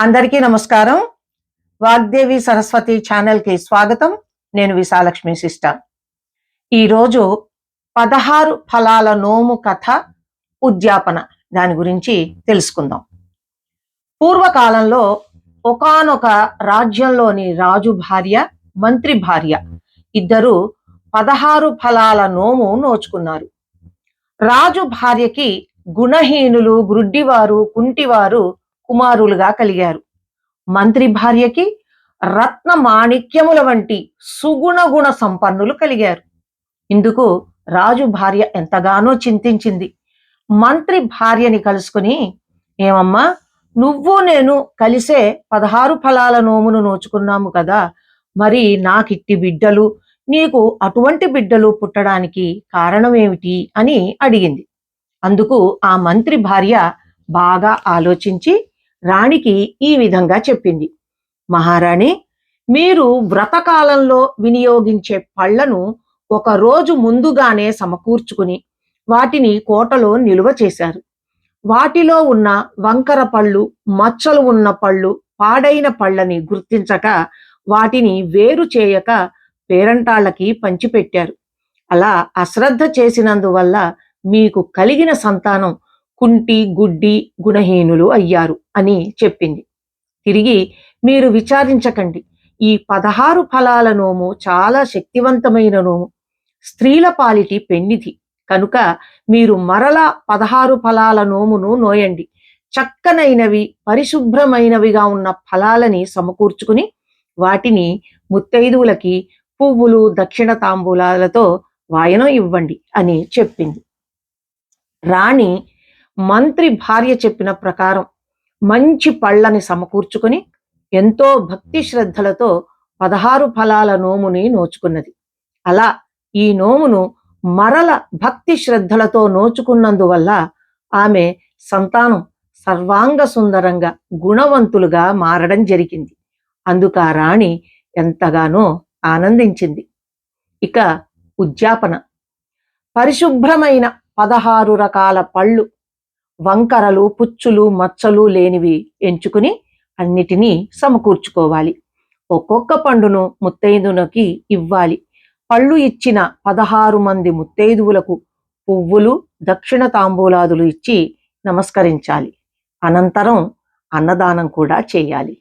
అందరికీ నమస్కారం. వాగ్దేవి సరస్వతి ఛానల్కి స్వాగతం. నేను విశాలక్ష్మి సిస్టర్. ఈరోజు పదహారు ఫలాల నోము కథ ఉద్యాపన. దాని గురించి తెలుసుకుందాం. పూర్వకాలంలో ఒకానొక రాజ్యంలోని రాజు భార్య మంత్రి భార్య ఇద్దరు పదహారు ఫలాల నోము నోచుకున్నారు. రాజు భార్యకి గుణహీనులు గ్రుడ్డివారు కుంటివారు కుమారులుగా కలిగారు. మంత్రి భార్యకి రత్న మాణిక్యముల వంటి సుగుణ గుణ సంపన్నులు కలిగారు. ఇందుకు రాజు భార్య ఎంతగానో చింతించింది. మంత్రి భార్యని కలుసుకుని ఏమమ్మా నువ్వు నేను కలిసే పదహారు ఫలాల నోమును నోచుకున్నాము కదా మరి నాకిట్టి బిడ్డలు నీకు అటువంటి బిడ్డలు పుట్టడానికి కారణమేమిటి? అని అడిగింది. అందుకు ఆ మంత్రి భార్య బాగా ఆలోచించి రాణికి ఈ విధంగా చెప్పింది. మహారాణి మీరు వ్రతకాలంలో వినియోగించే పళ్ళను ఒక రోజు ముందుగానే సమకూర్చుకుని వాటిని కోటలో నిలువ చేశారు. వాటిలో ఉన్న వంకర పళ్ళు మచ్చలు ఉన్న పళ్ళు పాడైన పళ్ళని గుర్తించక వాటిని వేరు చేయక పేరంటాళ్ళకి పంచిపెట్టారు. అలా అశ్రద్ధ చేసినందువల్ల మీకు కలిగిన సంతానం కుంటి గుడ్డి గుణహీనులు అయ్యారు అని చెప్పింది. తిరిగి మీరు విచారించకండి. ఈ పదహారు ఫలాల నోము చాలా శక్తివంతమైన నోము. స్త్రీల పాలిటి పెన్నిధి. కనుక మీరు మరలా పదహారు ఫలాల నోమును నోయండి. చక్కనైనవి పరిశుభ్రమైనవిగా ఉన్న ఫలాలని సమకూర్చుకుని వాటిని ముత్తైదువులకి పువ్వులు దక్షిణ తాంబూలాలతో వాయనం ఇవ్వండి అని చెప్పింది. రాణి మంత్రి భార్య చెప్పిన ప్రకారం మంచి పళ్ళని సమకూర్చుకుని ఎంతో భక్తి శ్రద్ధలతో పదహారు ఫలాల నోముని నోచుకున్నది. అలా ఈ నోమును మరల భక్తి శ్రద్ధలతో నోచుకున్నందువల్ల ఆమె సంతానం సర్వాంగ సుందరంగా గుణవంతులుగా మారడం జరిగింది. అందుకు రాణి ఎంతగానో ఆనందించింది. ఇక ఉద్యాపన. పరిశుభ్రమైన పదహారు రకాల పళ్ళు వంకరలు పుచ్చులు మచ్చలు లేనివి ఎంచుకుని అన్నిటినీ సమకూర్చుకోవాలి. ఒక్కొక్క పండును ముత్తైదునకి ఇవ్వాలి. పళ్ళు ఇచ్చిన పదహారు మంది ముత్తైదువులకు పువ్వులు దక్షిణ తాంబూలాదులు ఇచ్చి నమస్కరించాలి. అనంతరం అన్నదానం కూడా చేయాలి.